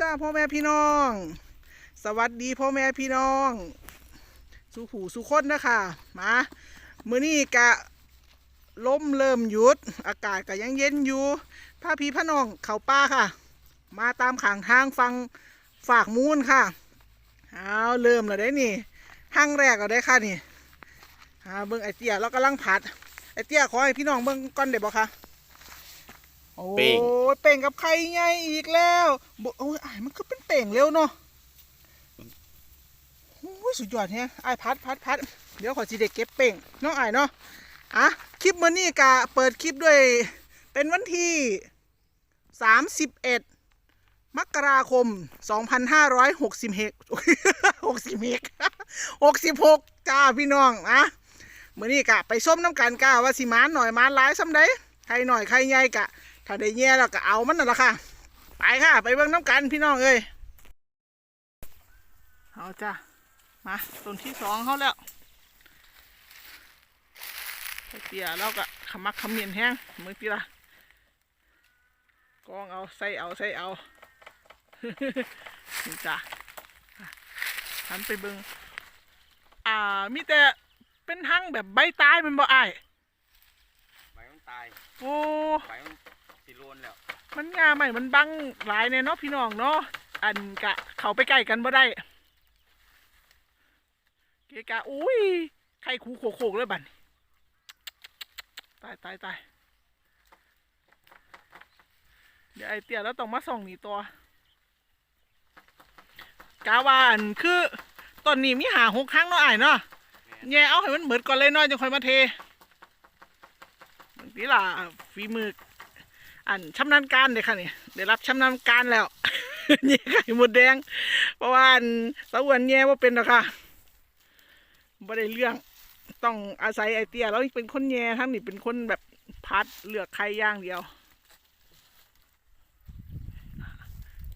จ้าพ่อแม่พี่น้อง สวัสดีพ่อแม่พี่น้อง สุขูสุคนนะคะมามื้อนี้กะล้มเริ่มหยุด อากาศก็ยังเย็นอยู่พาพี่พน้องเขาป้าค่ะ มาตามขางทางฟังฝากมูนค่ะเอาเริ่มแล้วได้นี่ห้างแรกก็ได้ค่ะนี่าเบิ้งไอเตียเรากำลังผัดไอเตียขอให้พี่น้องเบิ้งก่อนเดี๋ยวบอกค่ะ โอ้เป่ง ยเป่งกับใครไงอีกแล้วบโอ้ยอ้ายมันก็เป็นเป่งเร็วเนาะโอ้ยสุดยอดแฮะไอ้ายพัดพัดพัดเดี๋ยวขอจีเด็กเก็บเป่งเน้องไอ้ายเนาะอะคลิปมื้อนี้กะเปิดคลิปด้วย เป็นวันที่สามสิบเอ็ดมกราคม 2560เฮก60เฮก66 จ้าพี่น้องอะมื้อนี้กะไปส้มน้ำกันกะว่าสิมานหน่อยมานหลายซ้ำใดใครหน่อยใครใหญ่กะ ถ้าได้แย่แล้วก็เอามันน่ะละค่ะ ไปค่ะ ไปเบิ่งน้ำกันพี่น้องเอ้ยเอาจ้ามาต้นที่สองเขาแล้วไอ้เตี้ยเราก็ขมักเขมิ้นแห้งมือตีละกองเอาใส่เอาใส่เอานี่จ้ะอะหันไปเบิงอ่ามีแต่เป็นหั่งแบบใบตายแมันบ่อ้ายใบมันตาย โอ้ใบมันสิ โลนแล้วมันงาใหม่มันบังหลายเนี่ยเนาะพี่น้องเนาะอันกะเขาไปใกล้กันบ่ได้เกะกะอุ้ยไข่คูโขกโขกเลยบัดนี้ตายตายตายเดี๋ยวไอเตี้ยแล้วต้องมาส่องหนีตัวกาวาอันคือตอนนี้มีหาหกครั้งเนาะไอ้ายเนาะแย่เอาให้มันเหมือนก่อนเลยเนาะจังค่อยมาเทบางทีล่ะฝีมือ อันชำนาญการเลยค่ะนี่ได้รับชำนาญการแล้วแย่ไข่หมดแดง เพราะว่าสาววนแย่ว่าเป็นหรอกค่ะบ่ได้เรื่องต้องอาศัยไอเตียแล้วเป็นคนแย่ทั้งนี้เป็นคนแบบพัดเลือกใครย่างเดียว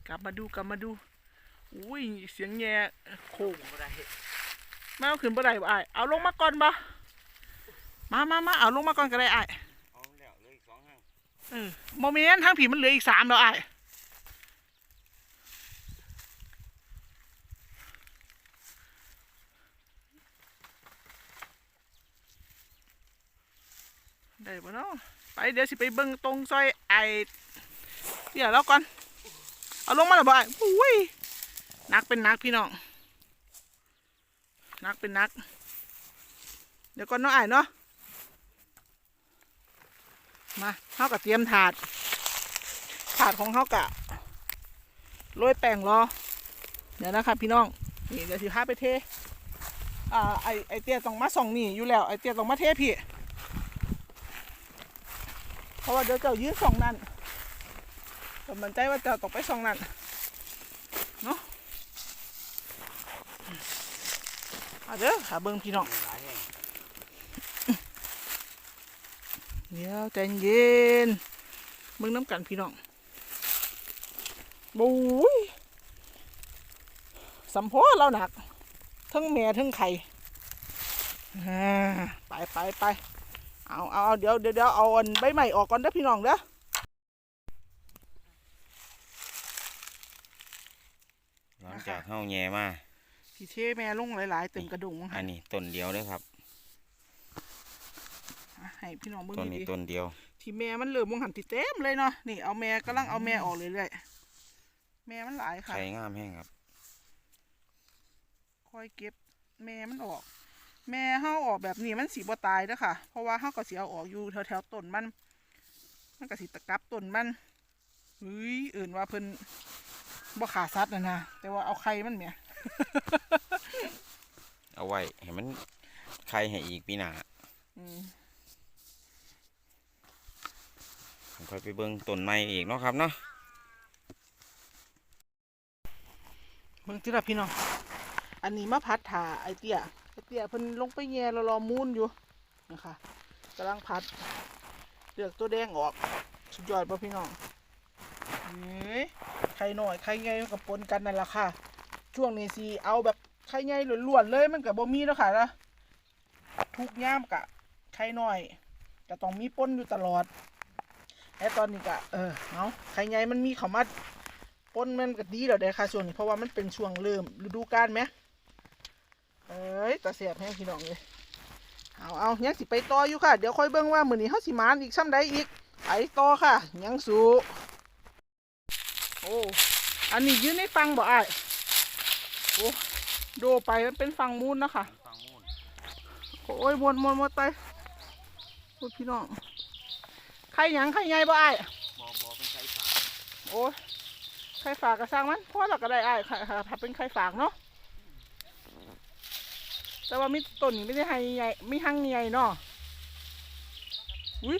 กลับมาดูกลับมาดูอุ้ยเสียงแย่โคกบ่ได้มาเอาขึ้นบ่ได้บ่อ้ายเอาลงมาก่อนบ่มามามาเอาลงมาก่อนก็ได้อ้ายเอ เออโมเมนต์ทั้งผีมันเหลืออีกสามแล้วอ้ได้ปะเนาะไปเดี๋ยวสิไปเบิ่งตรงซอยไอเดี๋ยวแล้วก่อน เอาลงมาแล้วบ่อ้ายอุ้ยนักเป็นนักพี่น้องนักเป็นนัก เดี๋ยวก่อนเนาะอ้เนาะ มาเขากับเตรียมถาด ถาดของเขากะโรยแป้งรอ เดี๋ยวนะครับพี่น้อง นี่เดี๋ยวสิพาไปเท อ่าไอไอเตี้ยต้องมาส่องนี่อยู่แล้ว ไอเตี้ยต้องมาเทพี่ เพราะว่าเดี๋ยวเจ้ายืนส่องนั่นผมมั่นใจว่าเจ้าต้องไปส่องนั่นเนาะเอาเด้อหาเบิ้งพี่น้อง หลายแห่ง เดี๋ยวใจเย็นเบิ่งน้ำกันพี่น้องบุ้ยสัมโพเราหนัก ทั้งแม่ทั้งไข่อ่าไปไปไปเอาเอาเอาเดี๋ยวเดี๋ยวเดี๋ยวเอาอันใบใหม่ออกก่อนเด้อพี่น้องเด้อหลังจากเฮาแย่มาพี่เชแม่ลงหลาย ๆ เต็มกระดุงอันนี้ต้นเดียวเด้อครับอะ ให้พี่น้องเบิ่งต้นนี้ดีต้นเดียวๆที่แม่มันเหลือมงหันที่เต็มเลยเนาะนี่เอาแม่กำลังเอาแม่ออกเรื่อยๆแม่มันหลายค่ะไข่งามแห้งครับคอยเก็บแม่มันออก แม่เฮาออกแบบนี้มันสีบ่ตายเด้อค่ะ เพราะว่าเฮาก็สิเอาออกอยู่แถวๆต้นมัน มันก็สิตะกับต้นมันเฮ้ยเอื่นว่าเพิ่นบ่ขาสัตว์นะนะแต่ว่าเอาไข่มันเมียเอาไว้ให้มันไข่ให้อีกปีหน้าอืม ค่อยไปเบิ่งต้นใหม่อีกเนาะครับเนาะเบิ่งติล่ะพี่น้องอันนี้มาพัดถาไอเตี้ยไอเตี้ยเพิ่นลงไปแย่รอมูนอยู่นะคะกำลังพัดเลือกตัวแดงออกสุดยอดป่ะพี่น้องเฮ้ยไข่หน่อยไข่ใหญ่กับปนกันนั่นแหละค่ะ ช่วงนี้สิเอาแบบไข่ใหญ่ล้วนๆเลยมันกับบ่มีแล้วค่ะนะทุกย่ามกะไข่น้อยก็ต้องมีปนอยู่ตลอด และตอนนี้กะเออเอาไข่ใหญ่มันมีเขามาปนมันก็ดีแล้วเด้ค่ะช่วงนี้เพราะว่ามันเป็นช่วงเริ่มฤดูกาลไหมเอ้ยตาเสียบแห้งพี่น้องเลยเอาเอายังสิไปต่ออยู่ค่ะ เดี๋ยวค่อยเบิ่งว่ามื้อนี้เฮาสิมานอีกซ้ำใดอีกไปต่อค่ะ ยังสูโอ้อันนี้ยืนในฟังบ่อ้ายโอ้โดไปมันเป็นฟังมูนนะคะฟังมูนโอ้ยมวนมวนมวนไปพูดพี่น้อง ใครหยังใครใหญ่บ่อ้ายบอบอเป็นไก่ฝาโอ้ยใครฝากกระซังมันเพราะเราก็ได้อ้ายค่ะค่ะถ้าเป็นใครฝากเนาะแต่ว่ามีต้นนี่ไม่ได้ให้ใหญ่ไมีหั่งใหญ่เนาะอุ้ย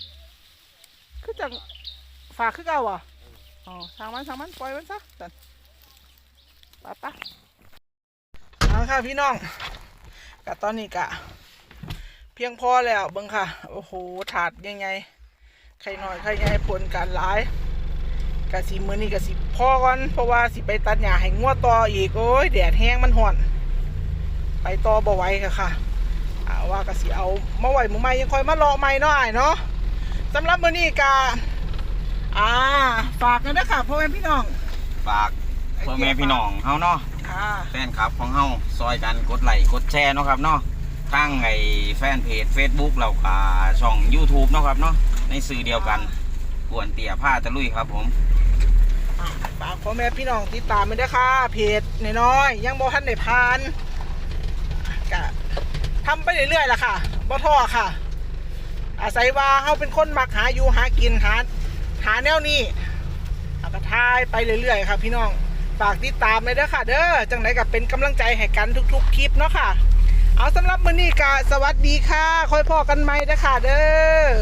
คือจังฝากคือเก่าอะอ๋อช่างมันช่างมันปล่อยมันซะจันไปปะเอาค่ะพี่น้องกะตอนนี้กะ เพียงพอแล้วเบิ่งค่ะ โอ้โหถาดยังไง ใครหน่อยใครใหญ่ผลการหลายกะสิมื้อนี้กะสิพอก่อนเพราะว่าสิไปตัดหญ้าให้งัวต่ออีกโอ้ยแดดแห้งมันห่อน ไปต่อบ่ไหวค่ะค่ะอาว่ากะสิเอามาไหวมื้อใหม่ยังค่อยมาเลาะใหม่เนาะอ้ายเนาะสำหรับมื้อนี้กะอ่าฝากกันเด้อค่ะพ่อแม่พี่น้อง ฝากพ่อแม่พี่น้องเฮาเนาะอ่าแฟนคลับของเฮาซอยกันกดไลค์กดแชร์เนาะครับเนาะทั้งไอ้แฟนเพจ Facebook เราก็ช่อง YouTube เนาะครับเนาะ ในสื่อเดียวกันกวนเตี่ยผ้าตะลุยครับผมอ่าฝากพ่อแม่พี่น้องติดตามไปด้วยค่ะเพจน้อยๆยังบ่ทันได้ผ่านกะทำไปเรื่อยๆล่ะค่ะบ่ท้อค่ะ อาศัยว่าเฮาเป็นคนมักหาอยู่หากินหาหาแนวนี้เอาก็ทายไปเรื่อยๆค่ะพี่น้องฝากติดตามเลยเด้อค่ะ เด้อจังไหนก็เป็นกำลังใจให้กันทุก ๆ คลิปเนาะค่ะ เอาสำหรับมื้อนี้ก็สวัสดีค่ะ ค่อยพอกันใหม่เด้อค่ะ เด้อ